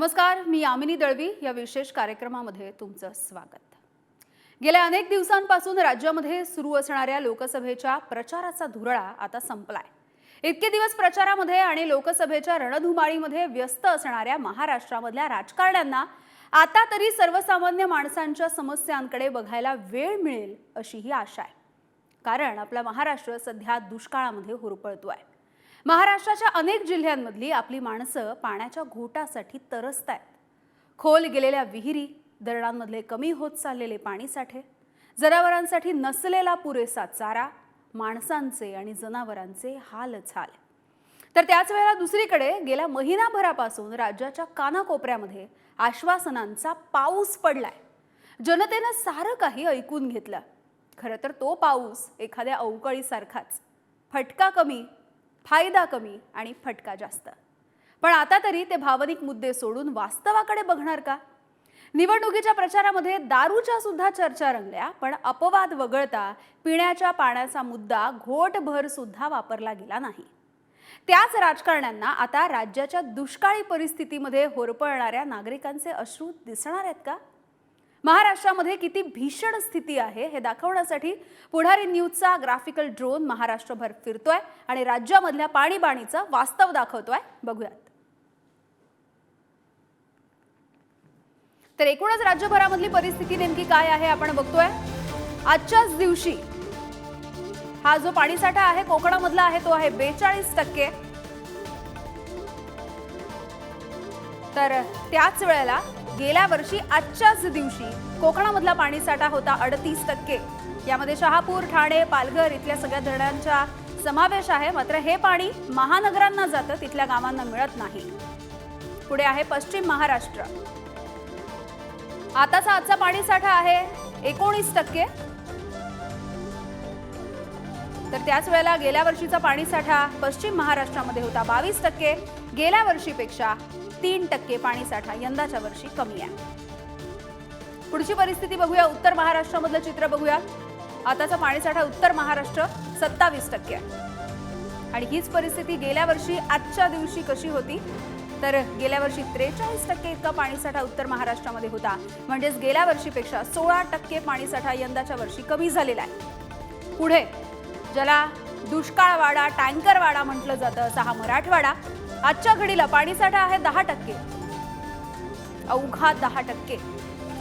नमस्कार मी यामिनी दळवी. या विशेष कार्यक्रमामध्ये तुमचं स्वागत. गेल्या अनेक दिवसांपासून राज्यामध्ये सुरू असणाऱ्या लोकसभेच्या प्रचाराचा धुरळा आता संपलाय. इतके दिवस प्रचारामध्ये आणि लोकसभेच्या रणधुमाळीमध्ये व्यस्त असणाऱ्या महाराष्ट्रामधल्या राजकारण्यांना आता तरी सर्वसामान्य माणसांच्या समस्यांकडे बघायला वेळ मिळेल अशी ही आशा आहे. कारण आपला महाराष्ट्र सध्या दुष्काळामध्ये होरपळतोय. महाराष्ट्राच्या अनेक जिल्ह्यांमधली आपली माणसं पाण्याच्या घोटासाठी तरसत आहेत खोल गेलेल्या विहिरी धरणांमधले कमी होत चाललेले पाणीसाठे जनावरांसाठी नसलेला पुरेसा चारा माणसांचे आणि जनावरांचे हालच हाल तर त्याच वेळेला दुसरीकडे गेल्या महिनाभरापासून राज्याच्या कानाकोपऱ्यामध्ये आश्वासनांचा पाऊस पडलाय. जनतेनं सारं काही ऐकून घेतलं. खरं तर तो पाऊस एखाद्या अवकळीसारखाच. फटका कमी फायदा कमी आणि फटका जास्त. पण आता तरी ते भावनिक मुद्दे सोडून वास्तवाकडे बघणार का? निवडणुकीच्या प्रचारामध्ये दारूच्या सुद्धा चर्चा रंगल्या पण अपवाद वगळता पिण्याच्या पाण्याचा मुद्दा घोटभर सुद्धा वापरला गेला नाही. त्याच राजकारण्यांना आता राज्याच्या दुष्काळी परिस्थितीमध्ये होरपळणाऱ्या नागरिकांचे अश्रू दिसणार आहेत का? महाराष्ट्रामध्ये किती भीषण स्थिती आहे हे दाखवण्यासाठी पुढारी न्यूजचा ग्राफिकल ड्रोन महाराष्ट्रभर फिरतोय आणि राज्यामधल्या पाणीबाणीचं वास्तव दाखवतोय. बघूयात. तर एकूणच राज्यभरामधली परिस्थिती नेमकी काय आहे आपण बघतोय. आजच्याच दिवशी हा जो पाणीसाठा आहे कोकणामधला आहे तो आहे बेचाळीस टक्के. तर त्याच वेळेला गेल्या वर्षी आजच्याच दिवशी कोकणामधला पाणीसाठा होता अडतीस टक्के. यामध्ये शहापूर ठाणे पालघर इथल्या सगळ्या धरणांचा समावेश आहे. मात्र हे पाणी महानगरांना जातं तिथल्या गावांना मिळत नाही. पुढे आहे पश्चिम महाराष्ट्र. आताचा आजचा पाणीसाठा आहे एकोणीस टक्के. तर त्याच वेळेला गेल्या वर्षीचा पाणीसाठा पश्चिम महाराष्ट्रामध्ये होता बावीस टक्के. गेल्या वर्षीपेक्षा तीन टक्के पाणीसाठा यंदाच्या वर्षी कमी आहे. पुढची परिस्थिती बघूया. उत्तर महाराष्ट्रामधलं चित्र बघूया. आताचा पाणीसाठा उत्तर महाराष्ट्र सत्तावीस टक्के आहे. आणि हीच परिस्थिती गेल्या वर्षी आजच्या दिवशी कशी होती? तर गेल्या वर्षी त्रेचाळीस टक्के इतका पाणीसाठा उत्तर महाराष्ट्रामध्ये होता. म्हणजेच गेल्या वर्षीपेक्षा सोळा टक्के पाणीसाठा यंदाच्या वर्षी कमी झालेला आहे. पुढे ज्याला दुष्काळवाडा टँकरवाडा म्हटलं जातं असा हा मराठवाडा आजच्या घडीला पाणीसाठा आहे दहा टक्के. अवघा दहा टक्के.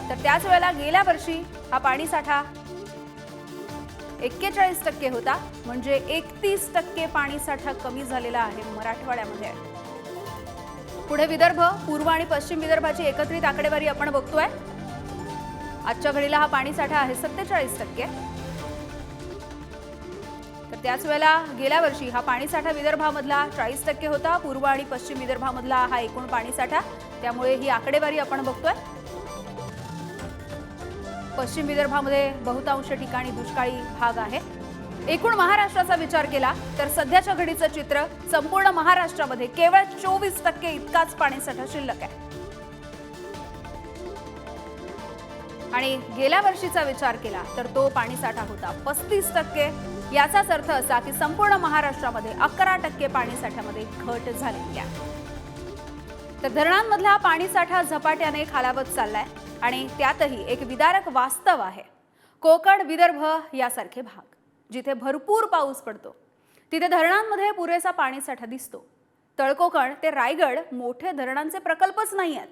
तर त्याच वेळेला गेल्या वर्षी हा पाणीसाठा एक्केचाळीस टक्के होता. म्हणजे एकतीस टक्के पाणीसाठा कमी झालेला आहे मराठवाड्यामध्ये. पुढे विदर्भ पूर्व आणि पश्चिम विदर्भाची एकत्रित आकडेवारी आपण बघतोय. आजच्या घडीला हा पाणीसाठा आहे सत्तेचाळीस टक्के. त्याच वेळेला गेल्या वर्षी हा पाणीसाठा विदर्भामधला चाळीस टक्के होता. पूर्व आणि पश्चिम विदर्भामधला हा एकूण पाणीसाठा त्यामुळे ही आकडेवारी आपण बघतोय. पश्चिम विदर्भामध्ये बहुतांश ठिकाणी दुष्काळी भाग आहे. एकूण महाराष्ट्राचा विचार केला तर सध्याच्या घडीचं चित्र संपूर्ण महाराष्ट्रामध्ये केवळ चोवीस टक्के इतकाच पाणीसाठा शिल्लक आहे. आणि गेल्या वर्षीचा विचार केला तर तो पाणीसाठा होता पस्तीस टक्के. याचाच अर्थ असा की संपूर्ण महाराष्ट्रामध्ये अकरा टक्के पाणीसाठ्यामध्ये घट झालेली आहे. तर धरणांमधला पाणीसाठा झपाट्याने खालावत चाललाय आणि त्यातही एक विदारक वास्तव आहे. कोकण विदर्भ यासारखे भाग जिथे भरपूर पाऊस पडतो. तिथे धरणांमध्ये पुरेसा पाणीसाठा दिसतो. तळकोकण ते रायगड मोठे धरणांचे प्रकल्पच नाही आहेत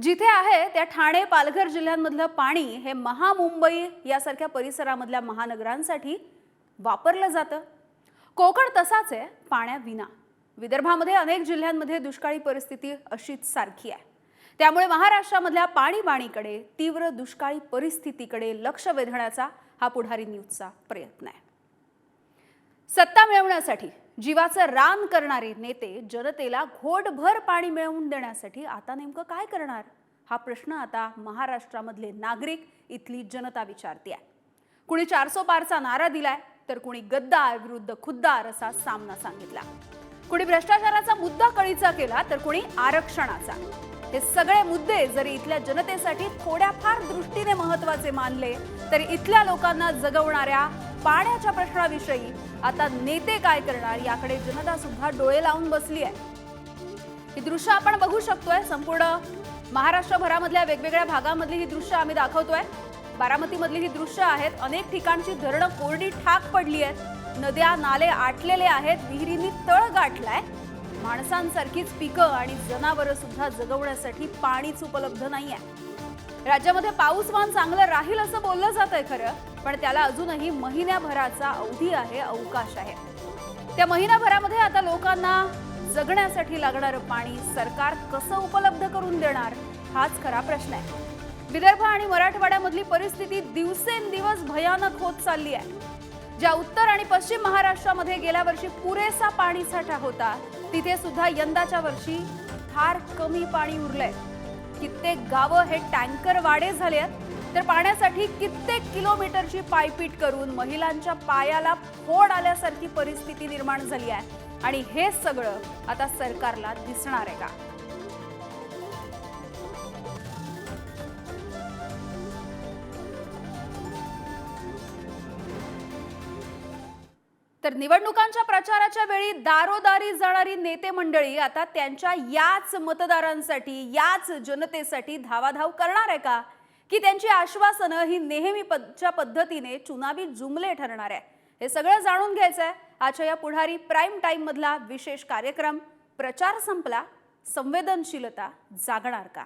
जिथे आहे त्या ठाणे पालघर जिल्ह्यांमधलं पाणी हे महामुंबई यासारख्या परिसरामधल्या महानगरांसाठी वापरलं जातं. कोकण तसाच आहे पाण्याविना. विदर्भामध्ये अनेक जिल्ह्यांमध्ये दुष्काळी परिस्थिती अशीच सारखी आहे. त्यामुळे महाराष्ट्रामधल्या पाणीबाणीकडे तीव्र दुष्काळी परिस्थितीकडे लक्ष वेधण्याचा हा पुढारी न्यूजचा प्रयत्न आहे. सत्ता मिळवण्यासाठी जीवाचं रान करणारे नेते जनतेला घोटभर पाणी मिळवून देण्यासाठी आता नेमकं काय करणार? हा प्रश्न आता महाराष्ट्रामधले नागरिक इथली जनता विचारते आहे. कुणी चारसो पारचा नारा दिलाय तर कुणी गद्दार विरुद्ध खुद्दार असा सामना सांगितला. कुणी भ्रष्टाचाराचा मुद्दा कळीचा केला तर कुणी आरक्षणाचा. हे सगळे मुद्दे जरी इथल्या जनतेसाठी थोड्याफार दृष्टीने महत्त्वाचे मानले तरी इथल्या लोकांना जगवणाऱ्या पाण्याच्या प्रश्नाविषयी आता नेते काय करणार? याकडे जनता सुद्धा डोळे लावून बसली आहे ही दृश्य आपण बघू शकतोय. संपूर्ण महाराष्ट्रभरामधल्या वेगवेगळ्या भागामधली ही दृश्य आम्ही दाखवतोय. बारामतीमधली ही दृश्य आहेत. अनेक ठिकाणची धरणं कोरडी ठाक पडली आहेत नद्या नाले आटलेले आहेत. विहिरींनी तळ गाठलाय. माणसांसारखीच पिकं आणि जनावरं सुद्धा जगवण्यासाठी पाणीच उपलब्ध नाही आहे राज्यामध्ये पाऊसमान चांगलं राहील असं बोललं जात आहे खरं. पण त्याला अजूनही महिन्याभराचा अवधी आहे अवकाश आहे. त्या महिनाभरामध्ये आता लोकांना जगण्यासाठी लागणारं पाणी सरकार कसं उपलब्ध करून देणार हाच खरा प्रश्न आहे. विदर्भ आणि मराठवाड्यामधली परिस्थिती दिवसेंदिवस भयानक होत चालली आहे. ज्या उत्तर आणि पश्चिम महाराष्ट्रामध्ये गेल्या वर्षी पुरेसा पाणी साठा होता तिथे सुद्धा यंदाच्या वर्षी फार कमी पाणी उरलंय. कित्येक गावं हे टँकर वाडे झाले आहेत तर पाण्यासाठी कित्येक किलोमीटरची पायपीट करून महिलांच्या पायाला फोड आल्यासारखी परिस्थिती निर्माण झाली आहे. आणि हे सगळं आता सरकारला दिसणार आहे का? तर निवडणुकांच्या प्रचाराच्या वेळी दारोदारी जाणारी नेते मंडळी आता त्यांच्या याच मतदारांसाठी याच जनतेसाठी धावाधाव करणार आहे का? की त्यांची आश्वासनं ही नेहमीच्या पद्धतीने चुनावी जुमले ठरणार आहे. हे सगळं जाणून घ्यायचं आहे आजच्या या पुढारी प्राईम टाईम मधला विशेष कार्यक्रम. प्रचार संपला. संवेदनशीलता जागणार का?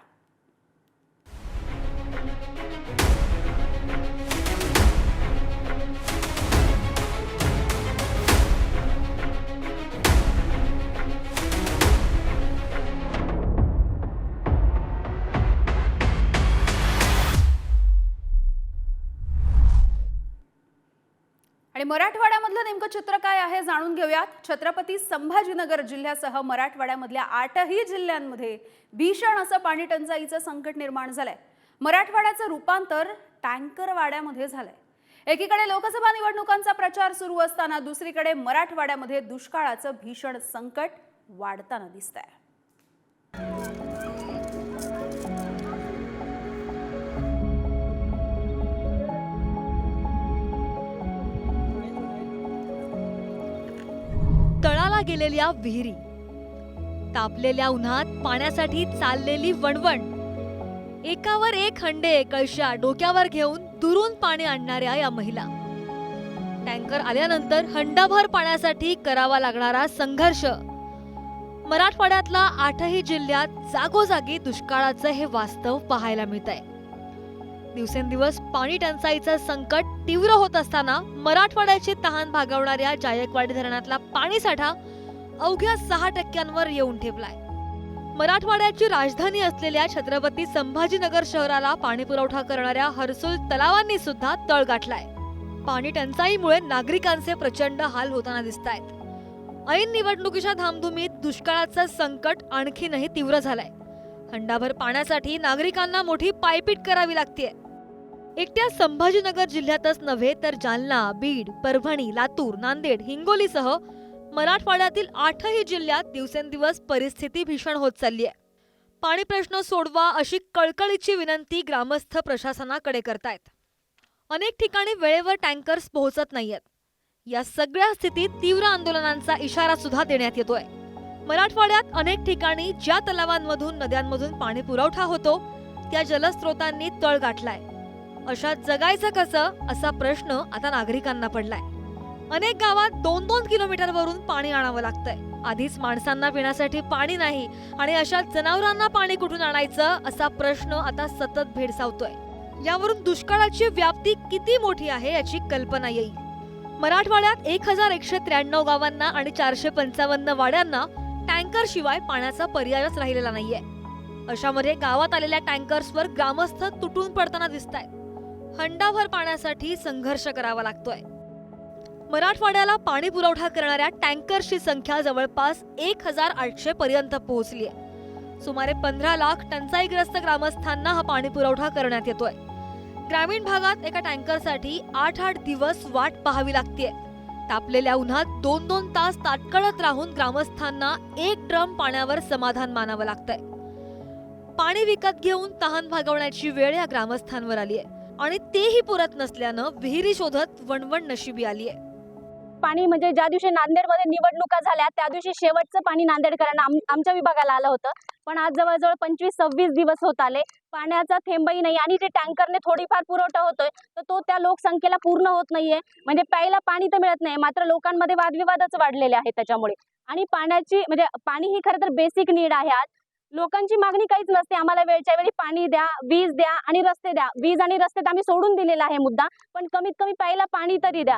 मराठवाड्यामधलं नेमकं चित्र काय आहे जाणून घेऊयात. छत्रपती संभाजीनगर जिल्ह्यासह मराठवाड्यामधल्या आठही जिल्ह्यांमध्ये भीषण असं पाणी टंचाईचं संकट निर्माण झालंय. मराठवाड्याचं रूपांतर टँकरवाड्यामध्ये झालंय. एकीकडे लोकसभा निवडणुकांचा प्रचार सुरू असताना दुसरीकडे मराठवाड्यामध्ये दुष्काळाचं भीषण संकट वाढताना दिसत आहे गेलेल्या विहिरी तापलेल्या उन्हात पाण्यासाठी चाललेली वणवण एकावर एक हंडे कळशा डोक्यावर घेऊन दुरून पाणी आणणाऱ्या या महिला. टँकर आल्यानंतर हंडाभर पाण्यासाठी करावा लागणारा संघर्ष. मराठवाड्यातला आठही जिल्ह्यात जागोजागी दुष्काळाचं हे वास्तव पाहायला मिळत आहे दिवसेंदिवस पाणी टंचाईचं संकट तीव्र होत असताना मराठवाड्याची तहान भागवणाऱ्या जायकवाडी धरणातला पाणीसाठा अवघ्या सहा टक्क्यांवर येऊन ठेवलाय. मराठवाड्याची राजधानी असलेल्या छत्रपती संभाजीनगर शहराला पाणीपुरवठा करणाऱ्या हर्सुल तलावांनी सुद्धा तळ गाठलाय. पाणी टंचाईमुळे नागरिकांचे प्रचंड हाल होताना दिसत आहेत ऐन निवडणुकीच्या धामधुमीत दुष्काळाचं संकट आणखीनही तीव्र झालंय. हंडाभर पाण्यासाठी नागरिकांना मोठी पायपीट करावी लागते एकट्या संभाजीनगर जिल्ह्यातच नव्हे तर जालना बीड परभणी लातूर नांदेड हिंगोलीसह मराठवाड्यातील आठही जिल्ह्यात दिवसेंदिवस परिस्थिती भीषण होत चालली आहे पाणी प्रश्न सोडवा अशी कळकळीची विनंती ग्रामस्थ प्रशासनाकडे करतायत. अनेक ठिकाणी वेळेवर टँकर्स पोहोचत नाहीयेत. या सगळ्या स्थितीत तीव्र आंदोलनांचा इशारा सुद्धा देण्यात येतोय. मराठवाड्यात अनेक ठिकाणी ज्या तलावांमधून नद्यांमधून पाणी पुरवठा होतो त्या जलस्रोतांनी तळ गाठलाय. अशा जगायचं कसं असा प्रश्न आता नागरिकांना पडलाय. अनेक गावात दोन दोन किलोमीटरवरून पाणी आणावं लागतंय. आधीच माणसांना पिण्यासाठी पाणी नाही आणि अशा जनावरांना पाणी कुठून आणायचं असा प्रश्न आता सतत भेडसावतोय. यावरून दुष्काळाची व्याप्ती किती मोठी आहे याची कल्पना येईल. मराठवाड्यात एक हजार एकशे त्र्याण्णव गावांना आणि चारशे पंचावन्न वाड्यांना टँकर शिवाय पाण्याचा पर्यायच राहिलेला नाहीये. अशामध्ये गावात आलेल्या टँकर्सवर ग्रामस्थ तुटून पडताना दिसत आहेत हंडाभर पाण्यासाठी संघर्ष करावा लागतोय. मराठवाड्याला पाणी पुरवठा करणाऱ्या टँकर्सची संख्या जवळपास एक हजार आठशे पर्यंत पोहोचली आहे. सुमारे पंधरा लाख टंचाईग्रस्त ग्रामस्थांना हा पाणी पुरवठा करण्यात येतोय. ग्रामीण भागात एका टँकरसाठी आठ आठ दिवस वाट पाहावी लागते तापलेल्या उन्हात दोन दोन तास ताटकळत राहून ग्रामस्थांना एक ड्रम पाण्यावर समाधान मानावं लागतंय. पाणी विकत घेऊन तहान भागवण्याची वेळ या ग्रामस्थांवर आली आहे आणि तेही पुरत नसल्यानं विहिरी शोधत वणवण नशिबी आली आहे पाणी म्हणजे ज्या दिवशी नांदेडमध्ये निवडणुका झाल्या त्या दिवशी शेवटचं पाणी नांदेडकरांना आम आमच्या विभागाला आलं होतं. पण आज जवळजवळ पंचवीस सव्वीस दिवस होत आले. पाण्याचा थेंबही नाही आणि जे टँकरने थोडीफार पुरवठा होतोय तर तो त्या लोकसंख्येला पूर्ण होत नाहीये. म्हणजे प्यायला पाणी तर मिळत नाही मात्र लोकांमध्ये वादविवादच वाढलेले आहेत त्याच्यामुळे. आणि पाण्याची म्हणजे पाणी ही खरं तर बेसिक नीड आहे आज. लोकांची मागणी काहीच नसते आम्हाला वेळच्या वेळी पाणी द्या वीज द्या आणि रस्ते द्या. वीज आणि रस्ते तर आम्ही सोडून दिलेला आहे मुद्दा. पण कमीत कमी प्यायला पाणी तरी द्या.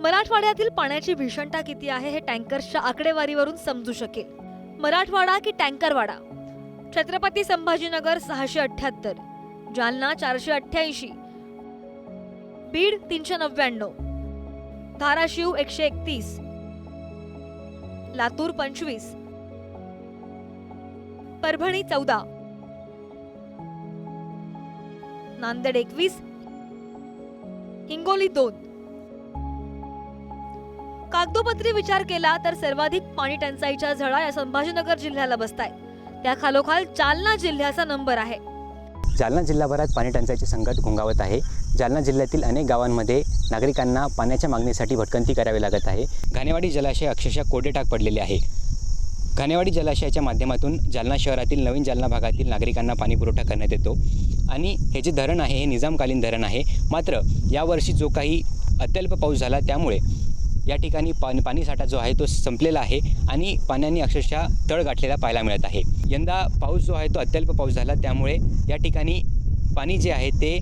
मराठवाड्यातील पाण्याची भीषणता किती आहे हे टँकर्सच्या आकडेवारीवरून समजू शकेल. मराठवाडा की टँकरवाडा? छत्रपती संभाजीनगर सहाशे अठ्याहत्तर जालना चारशे अठ्ठ्याऐंशी बीड तीनशे नव्याण्णव धाराशिव एकशे एकतीस लातूर पंचवीस परभणी चौदा नांदेड एकवीस हिंगोली दोन. कागदोपत्री विचार केला तर सर्वाधिक पाणी टंचाईच्या झळा या संभाजीनगर जिल्ह्याला बसताय. त्या खालोखाल जालना जिल्ह्याचा नंबर आहे. जालना जिल्हाभरात पाणी टंचाईचे संकट घोंगावत आहे. जालना जिल्ह्यातील अनेक गावांमध्ये नागरिकांना पाण्याच्या मागणीसाठी भटकंती करावी लागत आहे. घाणेवाडी जलाशय अक्षरशः कोडेटाक पडलेले आहे. घाणेवाडी जलाशयाच्या माध्यमातून जालना शहरातील नवीन जालना भागातील नागरिकांना पाणी पुरवठा करण्यात येतो. आणि हे जे धरण आहे हे निजामकालीन धरण आहे. मात्र यावर्षी जो काही अत्यल्प पाऊस झाला त्यामुळे या ठिकाणी पाणी पाणीसाठा जो आहे तो संपलेला आहे आणि पाण्याने अक्षरशः तळ गाठलेला पाहायला मिळत आहे. यंदा पाऊस जो आहे तो अत्यल्प पाऊस झाला त्यामुळे या ठिकाणी पाणी जे आहे ते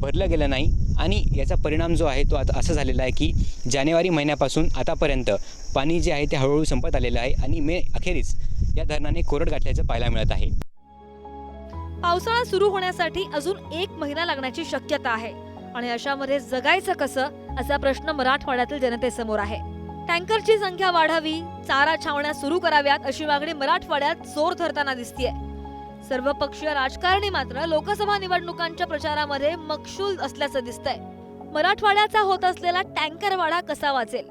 भरलं गेलं नाही आणि याचा परिणाम जो आहे तो आता असं झालेला आहे की जानेवारी महिन्यापासून आतापर्यंत पाणी जे आहे ते हळूहळू संपत आलेलं आहे आणि मे अखेरीस या धरणाने कोरड गाठल्याचं पाहायला मिळत आहे. पावसाळा सुरू होण्यासाठी अजून एक महिना लागण्याची शक्यता आहे आणि अशामध्ये जगायचं कसं असा प्रश्न मराठवाड्यातील जनतेसमोर आहे. टँकरची संख्या वाढावी चारा छावण्या सुरू कराव्यात अशी मागणी मराठवाड्यात जोर धरताना दिसतीये. सर्वपक्षीय राजकारणी मात्र लोकसभा निवडणुकांच्या प्रचारामध्ये मकशूल असल्याचं दिसतंय. मराठवाड्याचा होत असलेला टँकरवाडा कसा वाचेल?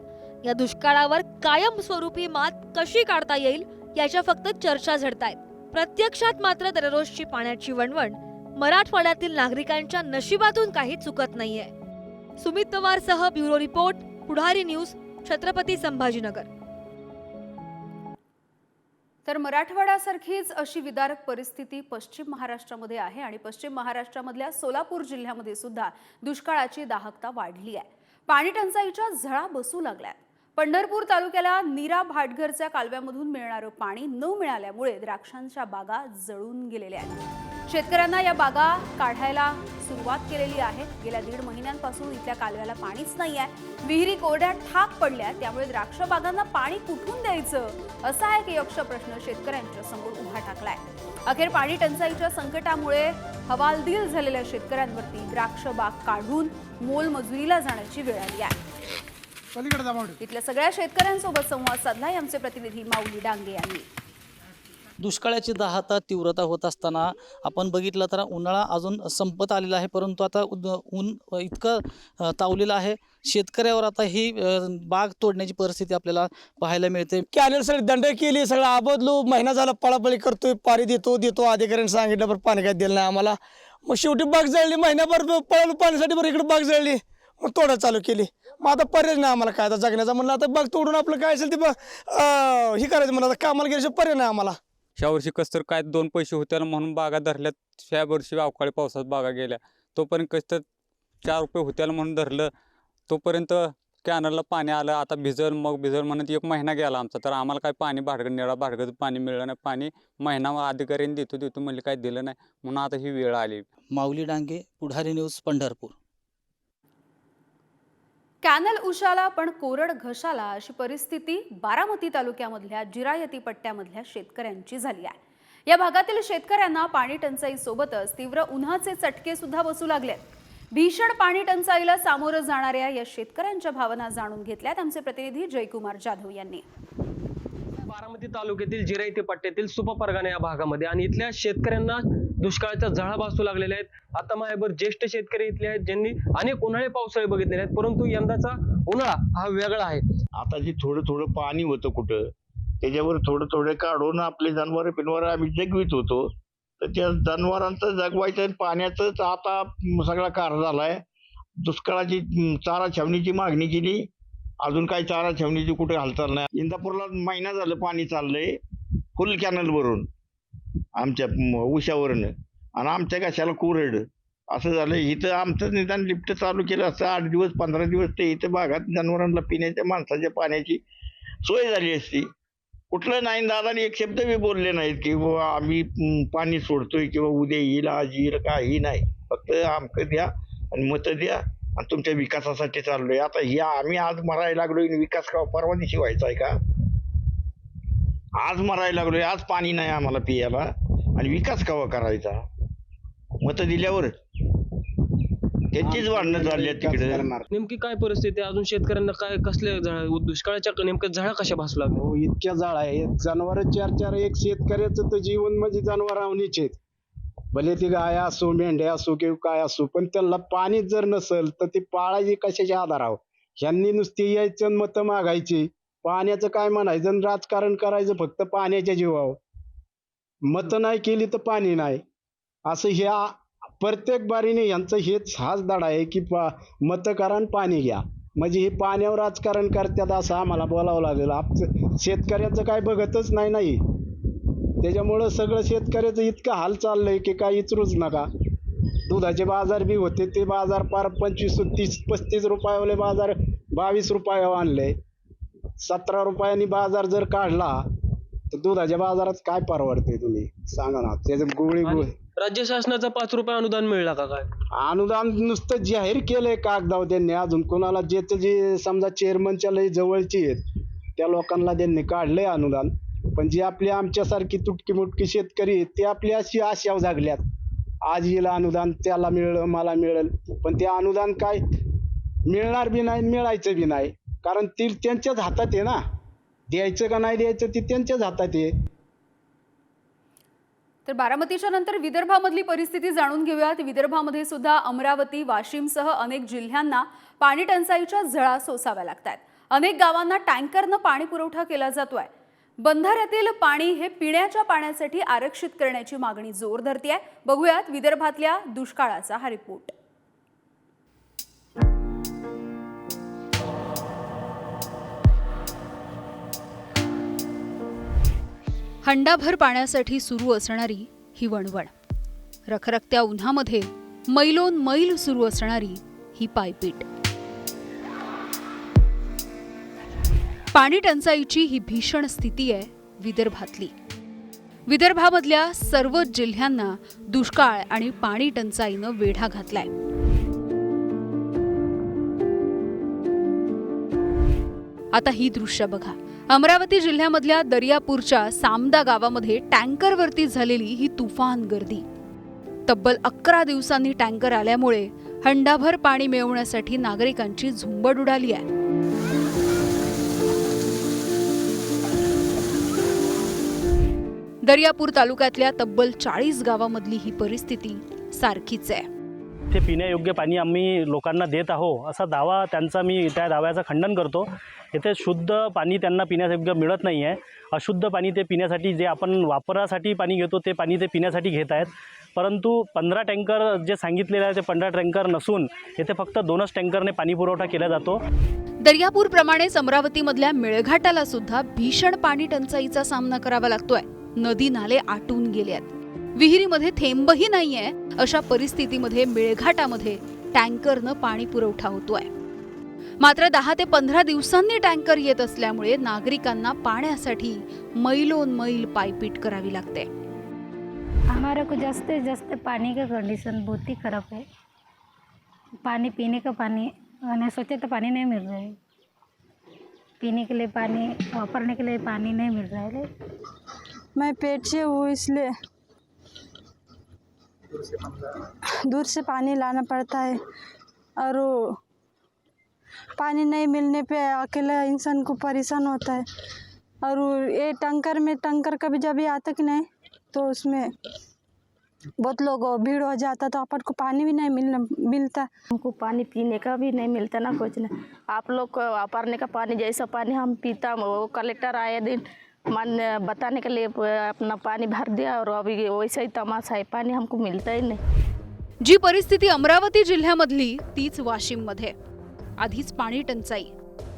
या दुष्काळावर कायम स्वरूपी मात कशी काढता येईल? याच्या फक्त चर्चा झडतायत. प्रत्यक्षात मात्र दररोजची पाण्याची वणवण मराठवाड्यातील नागरिकांच्या नशिबातून काही चुकत नाहीये. सुमित पवार सह bureau report Pudhari news Chhatrapati Sambhajinagar. तर मराठवाड्यासारखीच अशी विदारक परिस्थिती पश्चिम महाराष्ट्रामध्ये आहे आणि पश्चिम महाराष्ट्रामधल्या सोलापूर जिल्ह्यामध्ये सुद्धा दुष्काळाची दाहकता वाढली आहे. पाणी टंचाईच्या झळा बसू लागल्यात. पंढरपूर तालुक्याला नीरा भाटघरच्या कालव्यामधून मिळणारं पाणी न मिळाल्यामुळे द्राक्षांच्या बागा जळून गेलेल्या आहेत. शेतकऱ्यांना या बागा काढायला सुरुवात केलेली आहे. गेल्या दीड महिन्यांपासून इथल्या कालव्याला पाणीच नाही आहे विहिरी कोरड्या ठाक पडल्या त्यामुळे द्राक्ष बागांना पाणी कुठून द्यायचं? असा एक यक्ष प्रश्न शेतकऱ्यांच्या समोर उभा टाकलाय. अखेर पाणी टंचाईच्या संकटामुळे हवालदिल झालेल्या शेतकऱ्यांवरती द्राक्ष बाग काढून मोलमजुरीला जाण्याची वेळ आली आहे. पलीकडे इथल्या सगळ्या शेतकऱ्यांसोबत संवाद साधलाय आमचे प्रतिनिधी माऊली डांगे यांनी. दुष्काळाची दाहता तीव्रता होत असताना आपण बघितलं तर उन्हाळा अजून संपत आलेला आहे परंतु आता ऊन इतकं तावलेलं आहे. शेतकऱ्यावर आता ही बाग तोडण्याची परिस्थिती आपल्याला पाहायला मिळते. कॅनल सगळी दंड केली सगळं आबदलो महिना झाला पळापळी करतोय पाणी देतो देतो अधिकाऱ्यांनी सांगितलं बरं पाणी काय दिलं नाही आम्हाला. मग शेवटी बाग जळली महिन्याभर पळालो पाण्यासाठी बरं इकडे बाग जळली. मग तोडा चालू केली. मग आता पर्याय नाही आम्हाला काय आता जगण्याचा. म्हणलं आता बाग तोडून आपलं काय असेल ते बा- अं, हे करायचं म्हणलं आता कामाला गेल्याशिवाय पर्याय नाही आम्हाला. ह्या वर्षी कस तर काय दोन पैसे होते म्हणून बागा धरल्यात. ह्या वर्षी अवकाळी पावसात बागा गेल्या. तोपर्यंत कस तर चार रुपये होत्याला म्हणून धरलं. तोपर्यंत कॅनलला पाणी आलं. आता भिजल मग भिजल म्हणत एक महिना गेला आमचा. तर आम्हाला काय पाणी भाडगं निळा भाडगं पाणी मिळलं नाही. पाणी महिना अधिकाऱ्यांनी देतो देतो म्हणले काय दिलं नाही. म्हणून आता ही वेळ आली. माऊली डांगे पुढारी न्यूज पंढरपूर. कॅनल उशाला पण कोरड घशाला अशी परिस्थिती बारामती तालुक्यामधल्या जिरायती पट्ट्यामधल्या शेतकऱ्यांची झाली आहे. या भागातील शेतकऱ्यांना पाणी टंचाई सोबतच तीव्र उन्हाचे चटके सुद्धा बसू लागलेत भीषण पाणी टंचाईला सामोरं जाणाऱ्या या शेतकऱ्यांच्या भावना जाणून घेतल्यात आमचे प्रतिनिधी जयकुमार जाधव यांनी. बारामती तालुक्यातील जिरायती पट्ट्यातील सुपपरगाणा या भागामध्ये आणि इथल्या शेतकऱ्यांना दुष्काळाच्या झळा भासू लागलेल्या आहेत. आता माझ्यावर ज्येष्ठ शेतकरी इथले आहेत ज्यांनी अनेक उन्हाळे पावसाळे बघितलेले आहेत परंतु यंदाचा उन्हाळा हा वेगळा आहे. आता जे थोडं थोडं पाणी होतं कुठं त्याच्यावर थोडं थोडं काढून आपले जनावर पिनवर आम्ही जगवित होतो. तर त्या जनावरांचं जगवायचं आणि पाण्याचंच आता सगळा कार झालाय. दुष्काळाची चारा छावणीची मागणी केली. अजून काही चारा छेवणीची कुठे हालचाल नाही. इंदापूरला महिना झालं पाणी चाललंय फुल कॅनल भरून आमच्या उशावरनं. आणि आमच्या कशाला कुरड? असं झालं. इथं आमचं निदान लिफ्ट चालू केलं असतं. आठ दिवस पंधरा दिवस ते इथं भागात जनावरांना पिण्याच्या माणसाच्या पाण्याची सोय झाली असती. कुठलं नाही. दादानी एक शब्द बी बोलले नाहीत की बाबा आम्ही पाणी सोडतोय किंवा उद्या येईल आज येईल काही नाही. फक्त आमकं द्या आणि मतं द्या आणि तुमच्या विकासासाठी चाललोय. आता या आम्ही आज मरायला लागलोय आणि विकास का परवा दिवशी व्हायचा आहे का? आज मरायला लागलोय आज पाणी नाही आम्हाला पियाला. आणि विकास कवा करायचा? मतं दिल्यावर त्यांचीच भांडणं चालली आहेत तिकडे. नेमकी काय परिस्थिती आहे? अजून शेतकऱ्यांना काय कसले झळा दुष्काळाच्या नेमक्या झळा कशा भासू लागल्या? हो इतक्या जाळ आहे जनावर चार चार एक शेतकऱ्याचं तर जीवन म्हणजे जनावरांनीच आहेत. भले ती गाय असो मेंढ्या असो किंवा काय असो पण त्याला पाणी जर नसेल तर ती पाळायची कशाच्या आधारावर ह्यांनी नुसती यायचं मत मागायची. पाण्याचं काय म्हणायचं? आणि राजकारण करायचं फक्त पाण्याच्या जीवावर. मत नाही केली तर पाणी नाही. असं ह्या प्रत्येक बारीने यांचं हेच हाच धडा आहे की पा मतं करा आणि पाणी घ्या. म्हणजे हे पाण्यावर राजकारण करतात असं आम्हाला बोलावं लागेल. आमचं शेतकऱ्याचं काय बघतच नाही नाही त्याच्यामुळं सगळं शेतकऱ्याचं इतकं हाल चाललं आहे की काय इचरूच नका. दुधाचे बाजार बी होते ते बाजार पार पंचवीस तीस पस्तीस रुपयावाले बाजार बावीस रुपयावर आणले. सतरा रुपयांनी बाजार जर काढला तर दुधाच्या बाजारात काय परवडते तुम्ही? सांगा ना त्याचं गोळी गोळी. राज्य शासनाचं पाच रुपये अनुदान मिळला का काय? अनुदान नुसतं जाहीर केलंय कागदावर त्यांनी. अजून कोणाला ज्याचं जे समजा चेअरमनच्या लय जवळची आहेत त्या लोकांना त्यांनी काढलंय अनुदान. पण जे आपली आमच्यासारखी तुटकी मुटकी शेतकरी आहेत ते आपली अशी आशावर जागल्यात. आज येईल अनुदान त्याला मिळलं मला मिळेल. पण ते अनुदान काय? मिळणार बी नाही मिळायचं बी नाही. कारण ती त्यांच्याच हातात आहे ना. द्यायचं का नाही द्यायचं ती त्यांच्याच हातात आहे. तर बारामतीच्या नंतर विदर्भामधली परिस्थिती जाणून घेऊयात. विदर्भामध्ये सुद्धा अमरावती वाशिमसह अनेक जिल्ह्यांना पाणी टंचाईच्या झळा सोसाव्या लागत आहेत अनेक गावांना टँकरनं पाणी पुरवठा केला जातोय. बंधाऱ्यातील पाणी हे पिण्याच्या पाण्यासाठी आरक्षित करण्याची मागणी जोर धरतीये. बघूयात विदर्भातल्या दुष्काळाचा हा रिपोर्ट हंडाभर पाण्यासाठी सुरू असणारी ही वणवण. रखरखत्या उन्हामध्ये मैलोन मैल सुरू असणारी ही पायपीट. पाणी टंचाईची ही भीषण स्थिती आहे विदर्भातली. विदर्भामधल्या सर्वच जिल्ह्यांना दुष्काळ आणि पाणी टंचाईनं वेढा घातलाय. आता ही दृश्य बघा. अमरावती जिल्ह्यामधल्या दर्यापूरच्या सामदा गावामध्ये टँकरवरती झालेली ही तुफान गर्दी. तब्बल अकरा दिवसांनी टँकर आल्यामुळे हंडाभर पाणी मिळवण्यासाठी नागरिकांची झुंबड उडाली आहे. दर्यापूर तालुक्यातल्या तब्बल चाळीस गावामधली ही परिस्थिती सारखीच आहे. ते पिण्यायोग्य पाणी आम्ही लोकांना देत आहो असा दावा त्यांचा मी त्या दाव्याचं खंडन करतो. येथे शुद्ध पाणी त्यांना पिण्यायोग्य मिळत नाही आहे अशुद्ध पाणी ते पिण्यासाठी जे आपण वापरासाठी पाणी घेतो ते पाणी ते पिण्यासाठी घेत आहेत. परंतु पंधरा टँकर जे सांगितलेले आहे ते पंधरा टँकर नसून येथे फक्त दोनच टँकरने पाणी पुरवठा केला जातो. दर्यापूर प्रमाणेच अमरावतीमधल्या मेळघाटाला सुद्धा भीषण पाणी टंचाईचा सामना करावा लागतोय. नदी नाले आटून गेले आहेत. विहिरीमध्ये थेंबही नाहीये. अशा परिस्थितीमध्ये मेळघाटामध्ये टँकरनं पाणी पुरवठा होतोय. मात्र दहा ते पंधरा दिवसांनी टँकर येत असल्यामुळे नागरिकांना पाण्यासाठी मैलोन मैल पायपीट करावी लागते. हमारे को जस्ते जस्ते पानी का कंडीशन बहुत ही खराब है पानी पीने का पानी मैंने सोचे तो पानी नहीं मिल रहा है पीने के लिए पानी वापरने के लिए पानी नहीं मिल रहा है मैं पेट से हूँ इसलिए दूर से पानी लाना पड़ता है और पानी नहीं मिलने पे अकेला इंसान को परेशान होता है। और ये टंकर में टंकर कभी जब भी आता कि नहीं तो उसमें बहुत लोग भीड़ हो जाता तो अपन को पानी भी नहीं मिलना, मिलता। हमको पानी पीने का भी नहीं मिलता ना कुछ नहीं आप लोग को वापरने का पानी, जैसा पानी हम पीता, वो कलेक्टर आए दिन मान्य बताने के लिए अपना पानी भर दिया और अभी वैसा ही तमाशा है पानी हमको मिलता ही नहीं। जी परिस्थिती अमरावती जिल्ह्यामधली तीच वाशिममध्ये. आधीच पाणी टंचाई.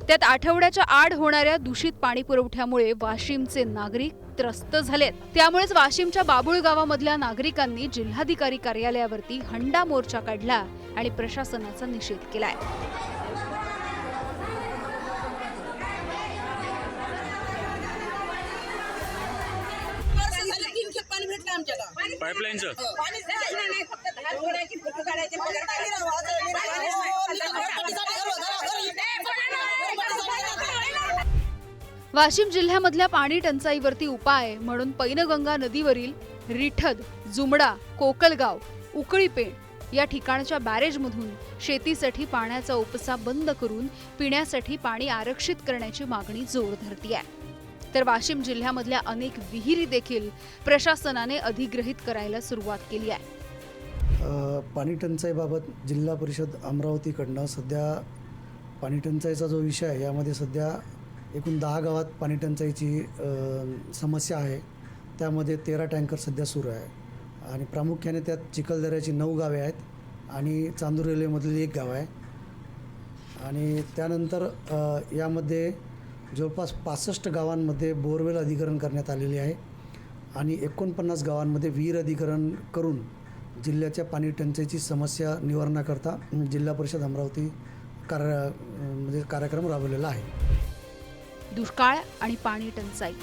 त्यात आठवड्याच्या आड होणाऱ्या दूषित पाणी पुरवठ्यामुळे वाशिमचे नागरिक त्रस्त झालेत. त्यामुळेच वाशिमच्या बाबुळ गावामधल्या नागरिकांनी जिल्हाधिकारी कार्यालयावरती हंडा मोर्चा काढला आणि प्रशासनाचा निषेध केलाय. पाईपलाईनचं वाशिम जिल्ह्यामधल्या पाणी टंचाईवरती उपाय म्हणून पैनगंगा नदीवरील रिठद जुमडा कोकलगाव उकळीपेण या ठिकाणच्या बॅरेजमधून शेतीसाठी पाण्याचा उपसा बंद करून पिण्यासाठी पाणी आरक्षित करण्याची मागणी जोर धरती आहे तर वाशिम जिल्ह्यामधल्या अनेक विहिरी देखील प्रशासनाने अधिग्रहित करायला सुरुवात केली आहे. पाणी टंचाईबाबत जिल्हा परिषद अमरावतीकडनं सध्या पाणी टंचाईचा जो विषय आहे यामध्ये सध्या एकूण दहा गावात पाणी टंचाईची समस्या आहे. त्यामध्ये तेरा टँकर सध्या सुरू आहे. आणि प्रामुख्याने त्यात चिखलदऱ्याची नऊ गावे आहेत आणि चांदूर रेल्वेमधली एक गाव आहे. आणि त्यानंतर यामध्ये जवळपास पासष्ट गावांमध्ये बोरवेल अधिकरण करण्यात आलेले आहे आणि एकोणपन्नास गावांमध्ये विहीर अधिकरण करून जिल्ह्याच्या पाणी टंचाईची समस्या निवारणाकरता जिल्हा परिषद अमरावती कार्य म्हणजे कार्यक्रम राबवलेला आहे. दुष्काळ आणि पाणी टंचाई.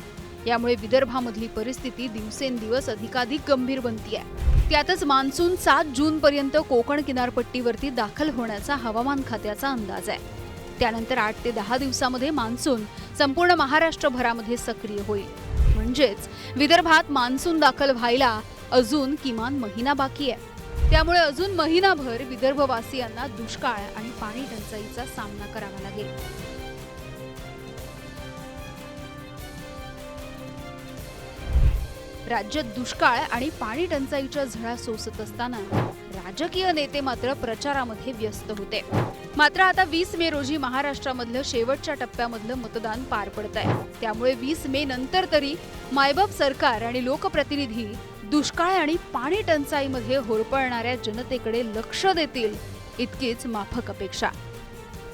यामुळे विदर्भामधली परिस्थिती दिवसेंदिवस अधिकाधिक गंभीर बनती आहे त्यातच मान्सून सात जून पर्यंत कोकण किनारपट्टीवरती दाखल होण्याचा हवामान खात्याचा अंदाज आहे. त्यानंतर आठ ते दहा दिवसामध्ये मान्सून संपूर्ण महाराष्ट्रभरामध्ये सक्रिय होईल. म्हणजेच विदर्भात मान्सून दाखल व्हायला अजून किमान महिना बाकी आहे. त्यामुळे अजून महिनाभर विदर्भवासियांना दुष्काळ आणि पाणी टंचाईचा सामना करावा लागेल. राज्यात दुष्काळ आणि पाणी टंचाईच्या झळा सोसत असताना राजकीय नेते मात्र प्रचारामध्ये व्यस्त होते. मात्र आता वीस मे रोजी महाराष्ट्रामधलं शेवटच्या टप्प्यामधलं मतदान पार पडत आहे त्यामुळे वीस मे नंतर तरी मायबाप सरकार आणि लोकप्रतिनिधी दुष्काळ आणि पाणी टंचाईमध्ये होरपळणाऱ्या जनतेकडे लक्ष देतील इतकीच माफक अपेक्षा.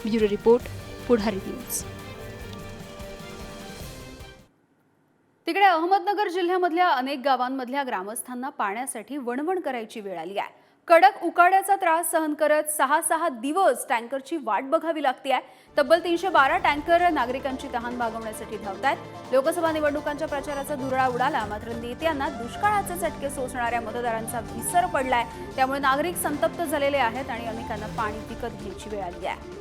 Bureau report Pudhari news. तिकडे अहमदनगर जिल्ह्यामधल्या अनेक गावांमधल्या ग्रामस्थांना पाण्यासाठी वणवण करायची वेळ आली आहे. कडक उकाड्याचा त्रास सहन करत सहा सहा दिवस टँकरची वाट बघावी लागते आहे तब्बल तीनशे बारा टँकर नागरिकांची तहान भागवण्यासाठी धावत आहेत लोकसभा निवडणुकांच्या प्रचाराचा धुरळा उडाला मात्र नेत्यांना दुष्काळाचे चटके सोसणाऱ्या मतदारांचा विसर पडलाय. त्यामुळे नागरिक संतप्त झालेले आहेत आणि अनेकांना पाणी विकत घ्यायची वेळ आली आहे.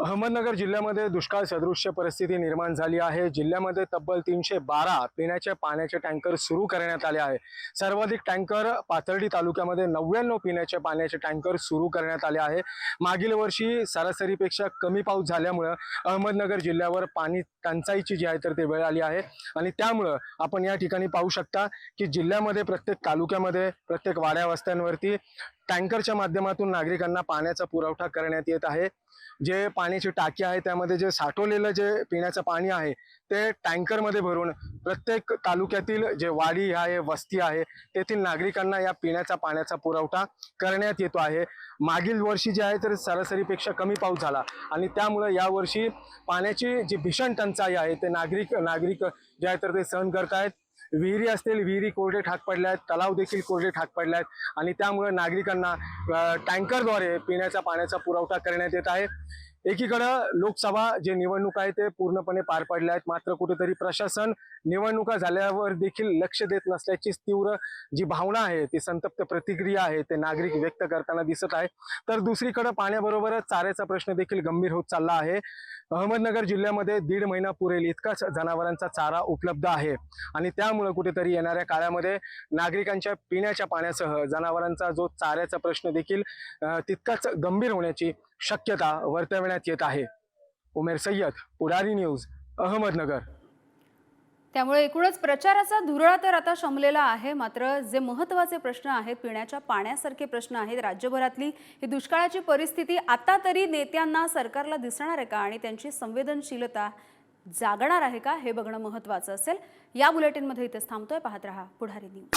अहमदनगर जिल्ह्यामध्ये दुष्काळ सदृश्य परिस्थिती निर्माण झाली आहे. जिल्ह्यामध्ये तब्बल तीनशे बारा पिण्याच्या पाण्याचे टँकर सुरू करण्यात आले आहे. सर्वाधिक टँकर पाथर्डी तालुक्यामध्ये नव्याण्णव पिण्याच्या पाण्याचे टँकर सुरू करण्यात आले आहे. मागील वर्षी सरासरीपेक्षा कमी पाऊस झाल्यामुळं अहमदनगर जिल्ह्यावर पाणी टंचाईची जी आहे तर ते वेळ आली आहे. आणि त्यामुळं आपण या ठिकाणी पाहू शकता की जिल्ह्यामध्ये प्रत्येक तालुक्यामध्ये प्रत्येक वाड्या वस्त्यांवरती टँकरच्या माध्यमातून नागरिकांना पाण्याचा पुरवठा करण्यात येत आहे. जे पाण्याची टाकी आहे त्यामध्ये जे साठवलेलं जे पिण्याचं पाणी आहे ते टँकरमध्ये भरून प्रत्येक तालुक्यातील जे वाडी आहे वस्ती आहे तेथील नागरिकांना या पिण्याचा पाण्याचा पुरवठा करण्यात येतो आहे. मागील वर्षी जे आहे तर सरासरीपेक्षा कमी पाऊस झाला आणि त्यामुळं यावर्षी पाण्याची जी भीषण टंचाई आहे ते नागरिक नागरिक जे आहे तर ते सहन करत आहेत विहिरी असतील विहिरी कोरडे ठाक पडल्या आहेत तलाव देखील कोरडे ठाक पडले आहेत आणि त्यामुळे नागरिकांना टँकरद्वारे पिण्याच्या पाण्याचा पुरवठा करण्यात येत आहे. एकीकडं लोकसभा जे निवडणूक आहे ते पूर्णपणे पार पडल्या आहेत. मात्र कुठेतरी प्रशासन निवडणुका झाल्यावर देखील लक्ष देत नसल्याची तीव्र जी भावना आहे ती संतप्त प्रतिक्रिया आहे ते नागरिक व्यक्त करताना दिसत आहे. तर दुसरीकडे पाण्याबरोबरच चाऱ्याचा प्रश्न देखील गंभीर होत चालला आहे. अहमदनगर जिल्ह्यामध्ये दीड महिना पुरेल इतकाच जनावरांचा चारा उपलब्ध आहे. आणि त्यामुळे कुठेतरी येणाऱ्या काळामध्ये नागरिकांच्या पिण्याच्या पाण्यासह जनावरांचा जो चाऱ्याचा प्रश्न देखील तितकाच गंभीर होण्याची शक्यता वर्तवण्यात येत आहे. उमेर सय्यद पुढारी न्यूज अहमदनगर. त्यामुळे एकूणच प्रचाराचा धुरळा तर आता शमलेला आहे. मात्र जे महत्त्वाचे प्रश्न आहेत पिण्याच्या पाण्यासारखे प्रश्न आहेत राज्यभरातली ही दुष्काळाची परिस्थिती आता तरी नेत्यांना सरकारला दिसणार आहे का आणि त्यांची संवेदनशीलता जागणार आहे का हे बघणं महत्त्वाचं असेल. या बुलेटिनमध्ये इथेच थांबतोय पाहत रहा पुढारी न्यूज.